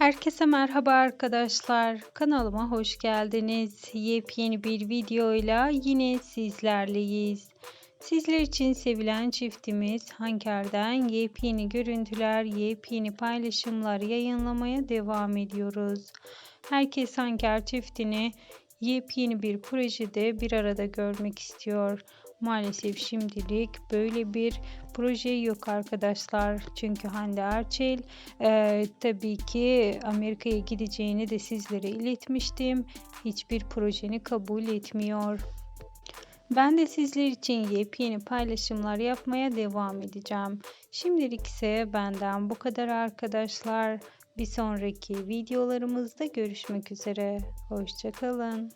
Herkese merhaba arkadaşlar. Kanalıma hoş geldiniz. Yepyeni bir videoyla yine sizlerleyiz. Sizler için sevilen çiftimiz Hanker'den yepyeni görüntüler, yepyeni paylaşımlar yayınlamaya devam ediyoruz. Herkes Hanker çiftini yepyeni bir projede bir arada görmek istiyor. Maalesef şimdilik böyle bir proje yok arkadaşlar. Çünkü Hande Erçel e, tabii ki Amerika'ya gideceğini de sizlere iletmiştim. Hiçbir projeni kabul etmiyor. Ben de sizler için yepyeni paylaşımlar yapmaya devam edeceğim. Şimdilik ise benden bu kadar arkadaşlar. Bir sonraki videolarımızda görüşmek üzere. Hoşçakalın.